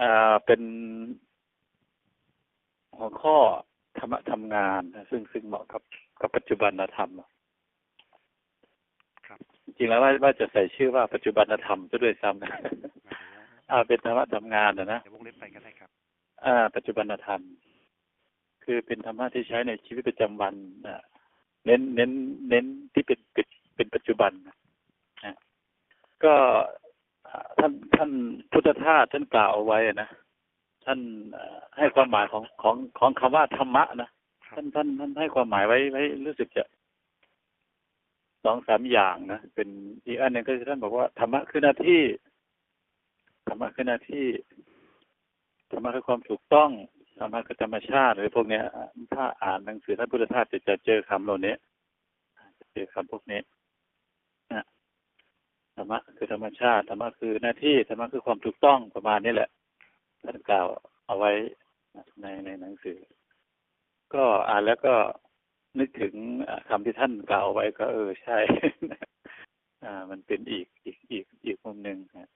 อ่าเป็นหัวข้อธรรมะทำงานนะซึ่งซึ่งเหมาะกับกับปัจจุบันธรรมอะครับ จริงๆแล้วว่าว่าจะใส่ชื่อว่าปัจจุบันธรรมซะด้วยซ้ำนะอ่าเป็นธรรมะทำงานนะนะเดี๋ยววงเล็บไปก็ได้ครับ อ่า ปัจจุบันธรรม คือเป็นธรรมะที่ใช้ในชีวิตประจำวันอ่าเน้นเน้น เน้นที่เป็นเป็นเป็นปัจจุบันนะอะก็อ่า ท่านท่านพุทธทาสท่านกล่าวเอาไว้นะท่านอ่าให้ความหมายของของของคำว่าธรรมะนะครับท่านท่านท่านให้ความหมายไว้ไว้รู้สึกจะสองสามอย่างนะเป็นอีกอันหนึ่งก็คือท่านบอกว่าธรรมะคือหน้าที่ธรรมะคือหน้าที่ธรรมะคือความถูกต้องธรรมะคือธรรมชาติหรือพวกเนี้ย ถ้าอ่านหนังสือท่านพุทธทาสจะจะเจอคำเหล่านี้จะเจอคำพวกนี้นะ ธรรมะคือธรรมชาติธรรมะคือหน้าที่ธรรมะคือความถูกต้องประมาณนี้แหละท่านกล่าวเอาไว้ในในหนังสือ ก็อ่านแล้วก็นึกถึงอ่าคำที่ท่านกล่าวไว้ก็ เออใช่ อ่า มันเป็นอีกอีกอีกอีกมุมหนึ่งนะ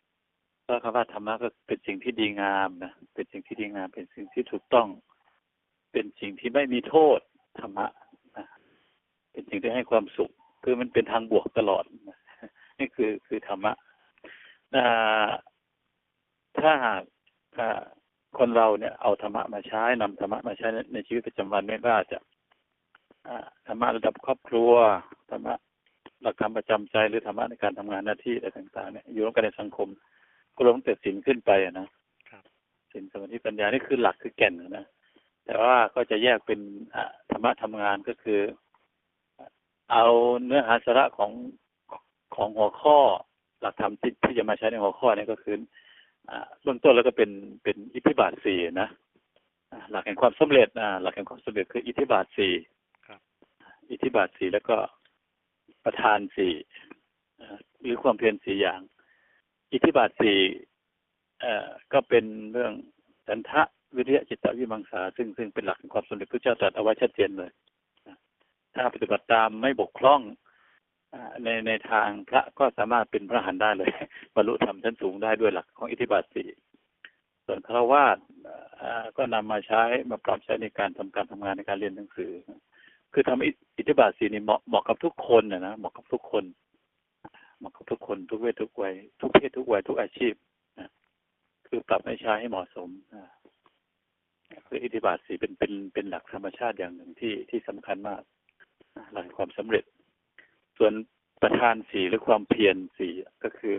ก็คำว่าธรรมะก็เป็นสิ่งที่ดีงามนะเป็นสิ่งที่ดีงาม เป็นสิ่งที่ถูกต้อง เป็นสิ่งที่ไม่มีโทษธรรมะนะเป็นสิ่งที่ให้ความสุข คือมันเป็นทางบวกตลอดนะ นี่คือคือธรรมะอ่าถ้าหากอ่าคนเราเนี่ยเอาธรรมะมาใช้นำธรรมะมาใช้ในในชีวิตประจำวันไม่ว่าจะอ่าธรรมะระดับครอบครัวธรรมะหลักธรรมประจำใจหรือธรรมะในการทำงานหน้าที่อะไรต่าง ๆเนี่ยอยู่ร่วมกันในสังคมก็รวมแต่ศีลขึ้นไปอะนะครับศีลสมาธิปัญญานี่คือหลักคือแก่นนะแต่ว่าก็จะแยกเป็นอ่าธรรมะทำงานก็คือ เอาเนื้อหาสาระของ ของหัวข้อหลักธรรมที่ที่จะมาใช้ในหัวข้อนี้ก็คืออ่าเบื้องต้นแล้วก็เป็นเป็นอิทธิบาทสี่นะอ่าหลักแห่งความสำเร็จอ่าหลักแห่งความสำเร็จคืออิทธิบาทสี่ครับอิทธิบาทสี่แล้วก็ประธานสี่อ่าหรือความเพียรสี่อย่าง อิทธิบาทสี่เอ่อก็เป็นเรื่องสันทะวิริยะจิตตวิมังสา ซึ่งซึ่งเป็นหลักแห่งความสำเร็จพระเจ้าตรัสเอาไว้ชัดเจนเลยนะถ้าปฏิบัติตามไม่บกพร่องอ่า ในในทางพระก็สามารถเป็นพระหันได้เลยบรรลุธรรมชั้นสูงได้ด้วยหลักของอิทธิบาทสี่ส่วนฆราวาสอ่าก็นำมาใช้มาปรับใช้ในการทำการทำงานในการเรียนหนังสือ คือทำอิอิทธิบาทสี่นี่เหมาะเหมาะกับทุกคนนะนะเหมาะกับทุกคนเหมาะกับทุกคนทุกเพศทุกวัยทุกเพศทุกวัยทุกอาชีพนะคือปรับให้ใช้ให้เหมาะสมนะคืออิทธิบาทสี่เป็นเป็นเป็นหลักธรรมชาติอย่างหนึ่งที่ที่สำคัญมากหลักความสำเร็จ ส่วนประธานสี่หรือความเพียรสี่ก็คือ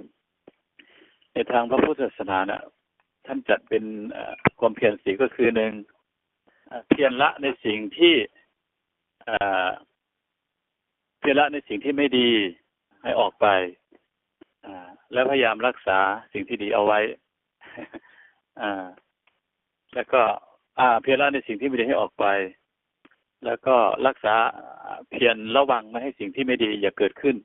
ในทางพระพุทธศาสนานะท่านจัดเป็นความเพียรสี่ก็คือหนึ่งเพียรละในสิ่งที่เพียรละในสิ่งที่ไม่ดีให้ออกไปแล้วพยายามรักษาสิ่งที่ดีเอาไว้แล้วก็เพียรละในสิ่งที่ไม่ดีให้ออกไป แล้วก็รักษา เพียรระวังไม่ให้สิ่งที่ไม่ดีอย่าเกิดขึ้น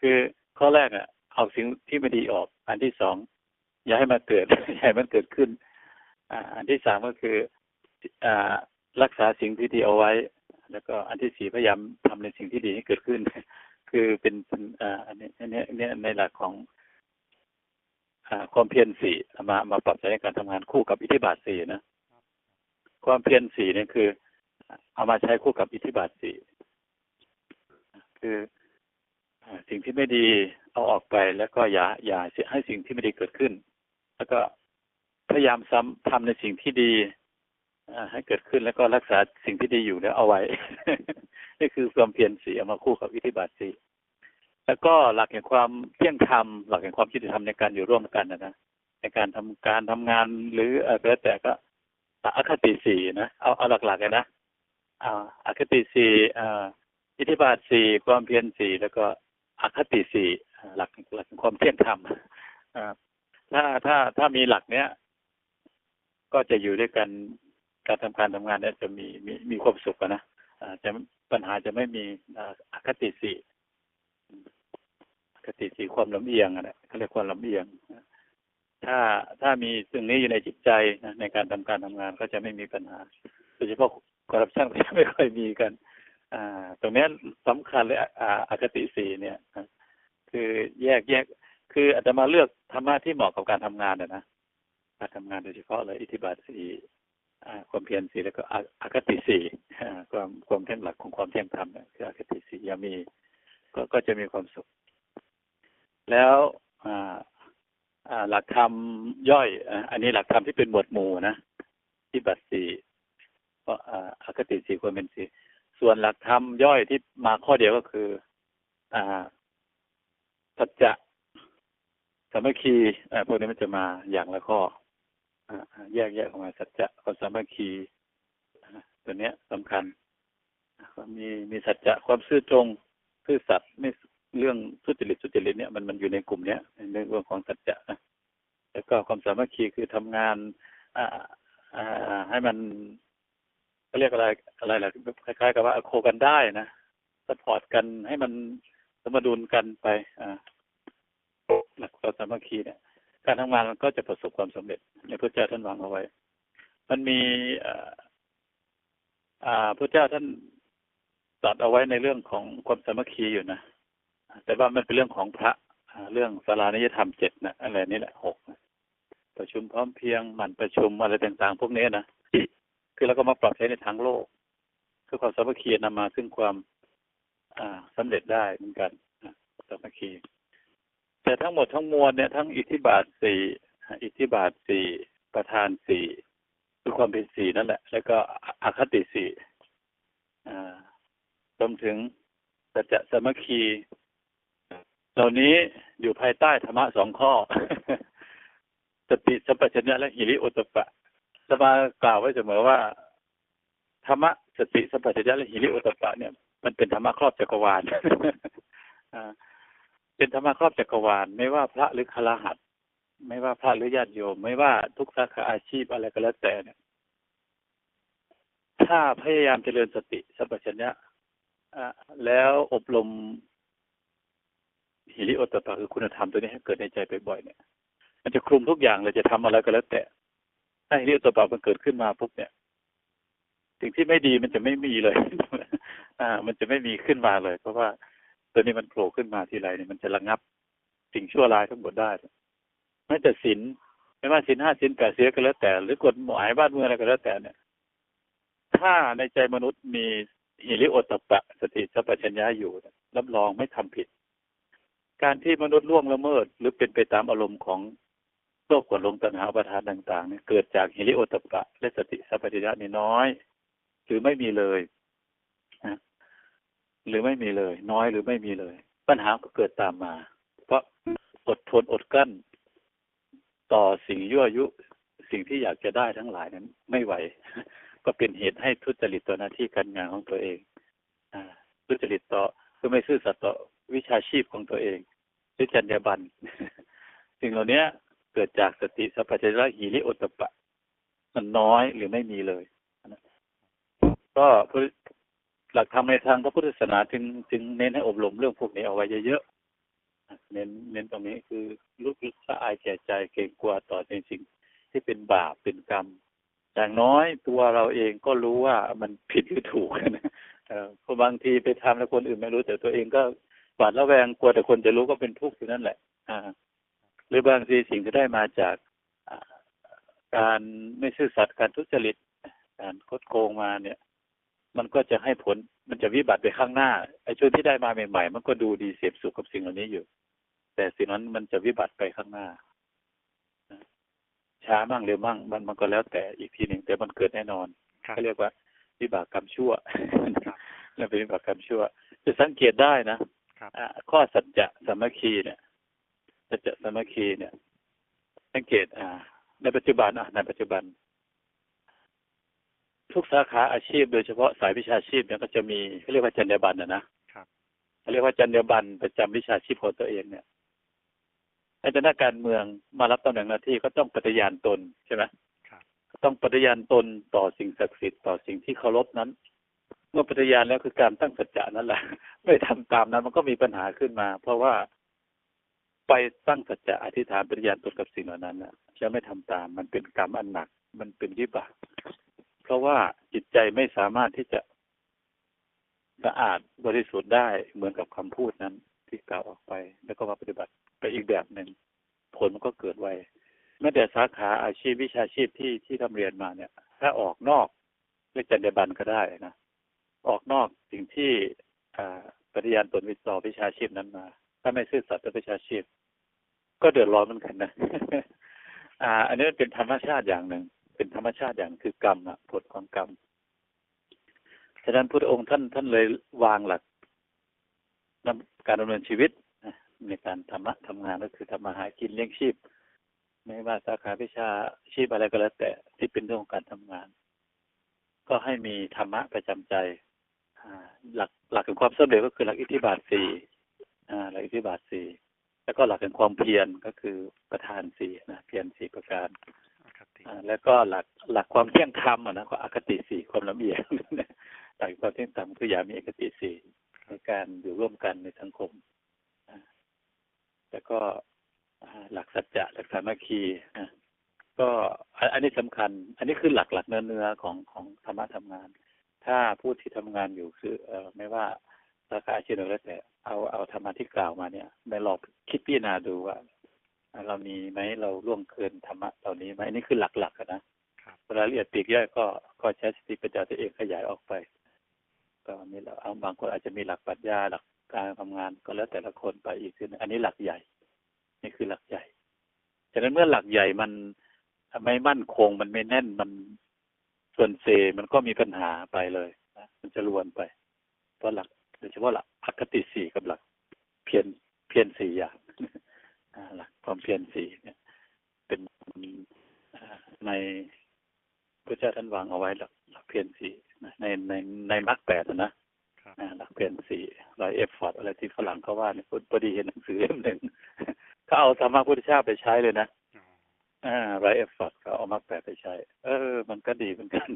คือข้อแรกอะ เอาสิ่งที่ไม่ดีออก อันที่สองอย่าให้มันเกิดอย่าให้มันเกิดขึ้น อ่า อันที่สามก็คือ อ่ารักษาสิ่งที่ดีเอาไว้ แล้วก็อันที่สี่พยายามทำในสิ่งที่ดีให้เกิดขึ้น คือเป็นอ่าอันนี้อันนี้อันนี้ในหลักของอ่าความเพียรสี่มามาปรับใช้ในการทำงานคู่กับอิทธิบาทสี่นะ ความเพียรสี่เนี่ยคือ เอามาใช้คู่กับอิทธิบาทสี่คือสิ่งที่ไม่ดีเอาออกไปแล้วก็อย่าอย่าให้สิ่งที่ไม่ดีเกิดขึ้น แล้วก็พยายามซ้ำทำในสิ่งที่ดีอให้เกิดขึ้นแล้วก็รักษาสิ่งที่ดีอยู่แล้วเอาไว้ นี่คือความเพียรสีเอามาคู่กับอิทธิบาทสีแล้วก็หลักแห่งความเที่ยงธรรมหลักแห่งความยุติธรรมในการอยู่ร่วมกันนะนะในการทำการทำงานหรืออะไรแล้วแต่ก็อคติสี่นะเอาเอาหลักๆเลยนะ อ่าอคติสี่อ่าอิทธิบาทสี่ความเพียรสี่แล้วก็อคติสี่หลักหลักความเที่ยงธรรมอ่าถ้าถ้าถ้ามีหลักเนี้ย ก็จะอยู่ด้วยกันการทำการทำงานเนี่ยจะมีมีมีความสุขนะอ่าจะปัญหาจะไม่มีอคติสี่อคติสี่ความลำเอียงอะนะเขาเรียกความลำเอียงถ้าถ้ามีสิ่งนี้อยู่ในจิตใจนะในการทำการทำงานก็จะไม่มีปัญหาโดยเฉพาะ คอร์รัปชันก็ไม่ค่อยมีกัน อ่า ตรงนี้ยสำคัญเลยอ่าอคติสี่เนี่ยคือแยกแยก คืออาจจะมาเลือกธรรมะที่เหมาะกับการทำงานนะนะการทำงานโดยเฉพาะเลยอิทธิบาทสี่อ่าความเพียรสี่แล้วก็อคติสี่อ่าความความเที่ยงหลักของความเที่ยงธรรมเนี่ยคืออคติสี่ยามีก็ก็จะมีความสุข แล้วอ่าอ่าหลักธรรมย่อยอ่าอันนี้หลักธรรมที่เป็นหมวดหมู่นะอิทธิบาทสี่ ก็อ่าคติสี่ความเป็นสี่ส่วนหลักธรรมย่อยที่มาข้อเดียวก็คืออ่าสัจจะสามัคคีอ่าพวกนี้มันจะมาอย่างละข้ออแยกแยกออกมาสัจจะกับสามัคคีตัวเนี้ยสำคัญมีมีสัจจะความซื่อตรงซื่อสัตย์ไม่เรื่องทุจริตทุจริตเนี่ยมันมันอยู่ในกลุ่มเนี้ยในเรื่องของสัจจะนะแล้วก็ความสามัคคีคือทำงานอ่าอ่าให้มัน เขาเรียกอะไรอะไรแหละคล้ายๆ กับว่าโคกันได้นะสปอร์ตกันให้มันสมดุลกันไป อ่าหลักความสามัคคีเนี่ย การทำงานมันก็จะประสบความสำเร็จในพระเจ้าท่านวางเอาไว้ มันมีอ่าพระเจ้าท่านตรัสเอาไว้ในเรื่องของความสามัคคีอยู่นะแต่ว่ามันเป็นเรื่องของพระเรื่องสารานิยธรรมเจ็ดนะอะไรนี่แหละหกประชุมพร้อมเพียงหมั่นประชุมอะไรต่างๆ พวกนี้นะ คือเราก็มาปรับใช้ในทางโลก คือความสามัคคีนำมาซึ่งความอ่าสำเร็จได้เหมือนกันสามัคคี แต่ทั้งหมดทั้งมวลเนี่ยทั้งอิทธิบาทสี่อิทธิบาทสี่ประธานสี่คือความเป็นสี่นั่นแหละ แล้วก็อคติสี่รวมถึงสัจจะสามัคคี เหล่านี้อยู่ภายใต้ธรรมะสองข้อ สติสัมปชัญญะและหิริโอตตปะ สมากล่าวไว้เสมอว่าธรรมะสติสัมปชัญญะและหิริโอตตปะเนี่ยมันเป็นธรรมะครอบจักรวาลเป็นธรรมะครอบจักรวาล ไม่ว่าพระหรือคารหัสไม่ว่าพระหรือญาติโยม ไม่ว่าทุกสาขาอาชีพอะไรก็แล้วแต่เนี่ย ถ้าพยายามเจริญสติสัมปชัญญะอ่าแล้วอบรมหิริโอตตปะคือคุณธรรมตัวนี้ให้เกิดในใจบ่อยๆเนี่ย มันจะคลุมทุกอย่างเลยจะทำอะไรก็แล้วแต่ ถ้าหิริโอตตปมันเกิดขึ้นมาปุ๊บเนี่ย สิ่งที่ไม่ดีมันจะไม่มีเลย อ่า มันจะไม่มีขึ้นมาเลย เพราะว่าตัวนี้มันโผล่ขึ้นมาทีไรเนี่ยมันจะระงับ สิ่งชั่วร้ายทั้งหมดได้แม้แต่ศีลไม่ว่าศีลห้าศีลแปดศีลก็แล้วแต่ หรือกฎหมายบ้านเมืองอะไรก็แล้วแต่เนี่ย ถ้าในใจมนุษย์มีหิริโอตตปะ สติสัพพัญญาอยู่รับรองไม่ทำผิด การที่มนุษย์ล่วงละเมิด หรือเป็นไปตามอารมณ์ของ โลภกดลงตัณหาประทานต่างๆเนี่ยเกิดจากหิริโอตปะ และสติสัพพัญญะนี่น้อย หรือไม่มีเลยนะหรือไม่มีเลย น้อยหรือไม่มีเลย ปัญหาก็เกิดตามมา เพราะอดทนอดกลั้น ต่อสิ่งยั่วยุ สิ่งที่อยากจะได้ทั้งหลายนั้น ไม่ไหว ก็เป็นเหตุให้ทุจริตต่อหน้าที่การงานของตัวเองอทุจริตต่อคือไม่ซื่อสัตย์ต่อวิชาชีพของตัวเองหรือจรรยาบรรณสิ่งเหล่านี้ กิดจากสติสัพพัญญะหิริโอตตปะ มันน้อยหรือไม่มีเลยก็หลักธรรมในทางพระพุทธศาสนาจึงจึงเน้นให้อบรมเรื่องพวกนี้เอาไว้เยอะๆเน้นเน้นตรงนี้คือรู้สึกละอายแก่ใจเกรงกลัวต่อในสิ่งที่เป็นบาปเป็นกรรมอย่างน้อยตัวเราเองก็รู้ว่ามันผิดหรือถูกนะเพราะบางทีไปทำแล้วคนอื่นไม่รู้แต่ตัวเองก็หวาดระแวงกลัวแต่คนจะรู้ก็เป็นทุกข์อยู่นั่นแหละ อ่า หรือบางทีสิ่งที่ได้มาจากอ่าการไม่ซื่อสัตย์การทุจริตการคดโกงมาเนี่ย มันก็จะให้ผลมันจะวิบัติไปข้างหน้าไอ้ช่วงที่ได้มาใหม่ๆ มันก็ดูดีเสพสุขกับสิ่งเหล่านี้อยู่ แต่สิ่งนั้นมันจะวิบัติไปข้างหน้าช้ามั่งเร็วมั่งมันมันก็แล้วแต่อีกทีหนึ่งแต่มันเกิดแน่นอนครับเขาเรียกว่าวิบากกรรมชั่วครับนั่นเป็นวิบากกรรมชั่ว จะสังเกตได้นะครับอ่าข้อสัจจะสามัคคีเนี่ย สัจจะสามัคคีเนี่ย สังเกตอ่า ในปัจจุบันอะในปัจจุบัน ทุกสาขาอาชีพโดยเฉพาะสายวิชาชีพเนี่ยก็จะมีเขาเรียกว่าจรรยาบรรณนะนะครับเขาเรียกว่าจรรยาบรรณประจำวิชาชีพของตัวเองเนี่ยในฐานะการเมืองมารับตำแหน่งหน้าที่ก็ต้องปฏิญาณตนใช่ไหมครับต้องปฏิญาณตนต่อสิ่งศักดิ์สิทธิ์ต่อสิ่งที่เคารพนั้น เมื่อปฏิญาณแล้วคือการตั้งสัจจะนั่นแหละ ไม่ทำตามนั้นมันก็มีปัญหาขึ้นมา เพราะว่า ไปตั้งสัจจะอธิษฐานปฏิญาณตนกับสิ่งเหล่านั้นนะแล้วไม่ทำตาม มันเป็นกรรมอันหนัก มันเป็นวิบากเพราะว่าจิตใจไม่สามารถที่จะสะอาดบริสุทธิ์ได้เหมือนกับคำพูดนั้น ที่กล่าวออกไป แล้วก็มาปฏิบัติไปอีกแบบหนึ่งผลมันก็เกิดไวแม้แต่สาขาอาชีพวิชาชีพที่ที่ทำเรียนมาเนี่ย ถ้าออกนอกเรียกจรรยาบรรณก็ได้นะออกนอกสิ่งที่อ่าปฏิญาณตนวิสอวิชาชีพนั้นมา ถ้าไม่ซื่อสัตย์ต่อวิชาชีพ ก็เดือดร้อนเหมือนกันนะอ่า อันนี้เป็นธรรมชาติอย่างหนึ่ง เป็นธรรมชาติอย่างคือกรรมอะผลของกรรมฉะนั้นพระองค์ท่านท่านเลยวางหลักการดำเนินชีวิตในการทำทำงานก็คือทำมาหากินเลี้ยงชีพ ไม่ว่าสาขาวิชาชีพอะไรก็แล้วแต่ที่เป็นเรื่องของการทำงาน ก็ให้มีธรรมะประจำใจอ่าหลักหลักแห่งความสำเร็จก็คือหลักอิทธิบาทสี่อ่าหลักอิทธิบาทสี่ แล้วก็หลักแห่งความเพียรก็คือประธานสี่นะเพียรสี่ประการอคติอ่าแล้วก็หลักหลักความเที่ยงธรรมอะนะก็อคติสี่ความลำเอียงหลักความเที่ยงธรรมคืออย่ามีอคติสี่ในการอยู่ร่วมกันในสังคมอ่าแล้วก็อ่าหลักสัจจะหลักสามัคคีอะก็อันอันนี้สำคัญ อันนี้คือหลักหลักเนื้อเนื้อของของธรรมะทำงาน ถ้าผู้ที่ทำงานอยู่คือ เอ่อไม่ว่า สาขาอาชีพใดก็แล้วแต่เอาเอาธรรมะที่กล่าวมาเนี่ยไปลองคิดพิจารณาดูว่า เรามีไหมเราล่วงเกินธรรมะเหล่านี้ไหมอันนี้คือหลักๆอะนะครับรายละเอียดปลีกย่อยก็ก็ใช้สติปัญญาตัวเองขยายออกไปก็มีเราเอาบางคนอาจจะมีหลักปรัชญาหลักการทำงานก็แล้วแต่ละคนไปอีกคืออันนี้หลักใหญ่ นี่คือหลักใหญ่ฉะนั้นเมื่อหลักใหญ่มันไม่มั่นคงมันไม่แน่นมันส่วนเซมันก็มีปัญหาไปเลยนะมันจะรวนไปเพราะหลัก โดยเฉพาะหลักอคติสี่กับหลักเพียรเพียรสี่อย่างอ่าหลักความเพียรสี่เนี่ย เป็นอ่าในพระเจ้าท่านวางเอาไว้หลักหลักเพียรสี่นะในในในมรรคแปดอะนะครับอ่าหลักเพียรสี่รอยเอฟฟอร์ดอะไรที่ฝรั่งเขาว่าเนี่ยพอดีเห็นหนังสือเล่มหนึ่งเขาเอาธรรมะพุทธเจ้าไปใช้เลยนะอ๋ออ่าไรเอฟฟอร์ดเขาเอามรรคแปดไปใช้ เออ มันก็ดีเหมือนกัน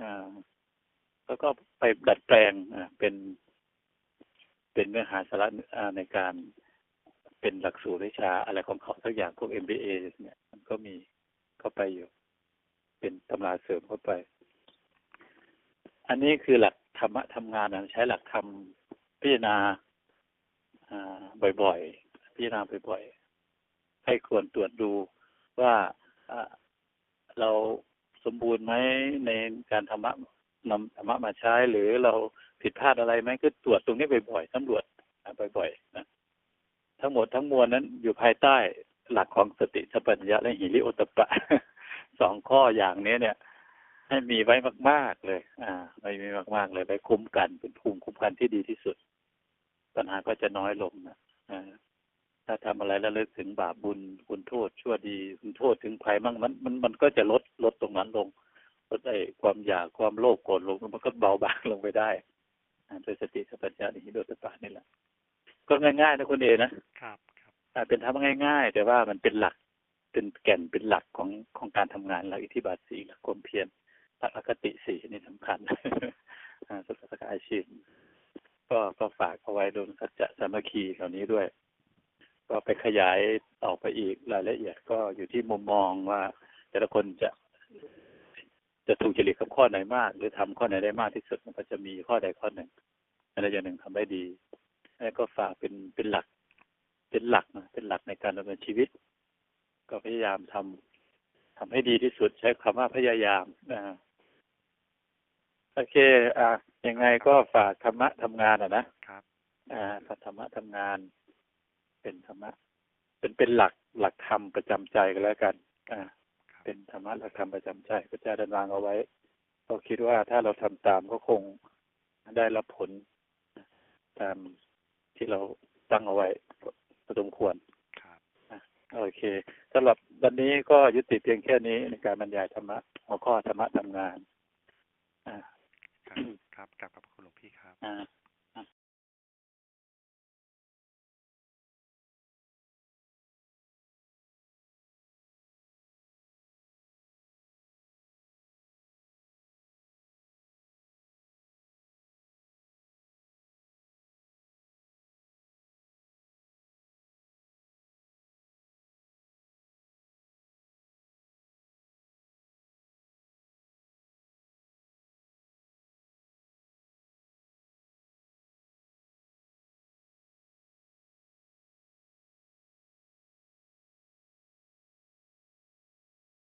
อ่า แล้วก็ไปดัดแปลงอ่าเป็น เป็นเนื้อหาสาระอ่าในการเป็นหลักสูตรวิชาอะไรของเขาสักอย่างพวก MBA เนี่ย มันก็มีเข้าไปอยู่ เป็นตำราเสริมเข้าไป อันนี้คือหลักธรรมะทำงานนะใช้หลักธรรมพิจารณาอ่าบ่อยๆ พิจารณาบ่อยๆ ให้ควรตรวจดูว่าอ่าเราสมบูรณ์ไหมในการธรรมะ นำธรรมะมาใช้ หรือเราผิดพลาดอะไรไหมก็ตรวจตรงนี้บ่อยๆสำรวจบ่อยๆนะทั้งหมดทั้งมวลนั้นอยู่ภายใต้หลักของสติสัพพัญญะและหิริโอตตปะสองข้ออย่างนี้เนี่ย ให้มีไว้มาก ๆเลย อ่าไว้มีมาก ๆ เลยไว้คุ้มกันเป็นภูมิคุ้มกันที่ดีที่สุด ปัญหาก็จะน้อยลงนะอ่าถ้าทำอะไรแล้วเลิกถึงบาปบุญคุณโทษชั่วดีคุณโทษถึงภัยมั่งมันมันมันก็จะลดลดตรงนั้นลง ลดไอ้ความอยากความโลภโกรธลงมันก็เบาบางลงไปได้อ่าโดยสติสัพพัญญะนี่โดยตปานี่แหละก็ง่ายๆนะคุณเอนะครับครับอ่าเป็นทำง่าย ๆ แต่ว่ามันเป็นหลักเป็นแก่นเป็นหลักของของการทำงานหลักอิทธิบาทสีหลักความเพียรหลักอคติสีนี่สำคัญอ่าสุขภาอาชีพก็ก็ฝากเอาไว้ดูสัจจะสามัคคีเหล่านี้ด้วย ก็ไปขยายออกไปอีกรายละเอียดก็อยู่ที่มุมมองว่า แต่ละคนจะ จะถูกจริตกับข้อไหนมาก หรือทำข้อไหนได้มากที่สุดมันก็จะมีข้อใดข้อหนึ่งอะไรอย่างหนึ่งทำได้ดีแล้วก็ฝากเป็นเป็นหลัก เป็นหลักนะเป็นหลักในการดำเนินชีวิต ก็พยายามทำทำให้ดีที่สุดใช้คำว่าพยายามนะโอเค อะยังไงก็ฝากธรรมะทำงานอะนะครับ อ่าธรรมะทำงาน เป็นธรรมะเป็นเป็นหลักหลักธรรมประจำใจกันแล้วกัน อ่า เป็นธรรมะหลักธรรมประจำใจพระเจ้าดันวางเอาไว้ก็คิดว่าถ้าเราทำตามก็คงได้รับผลตามที่เราตั้งเอาไว้พอสมควรครับโอเคสำหรับวันนี้ก็ยุติเพียงแค่นี้ในการบรรยายธรรมะหัวข้อธรรมะทำงาน อ่า ครับครับกลับขอบคุณหลวงพี่ครับอ่า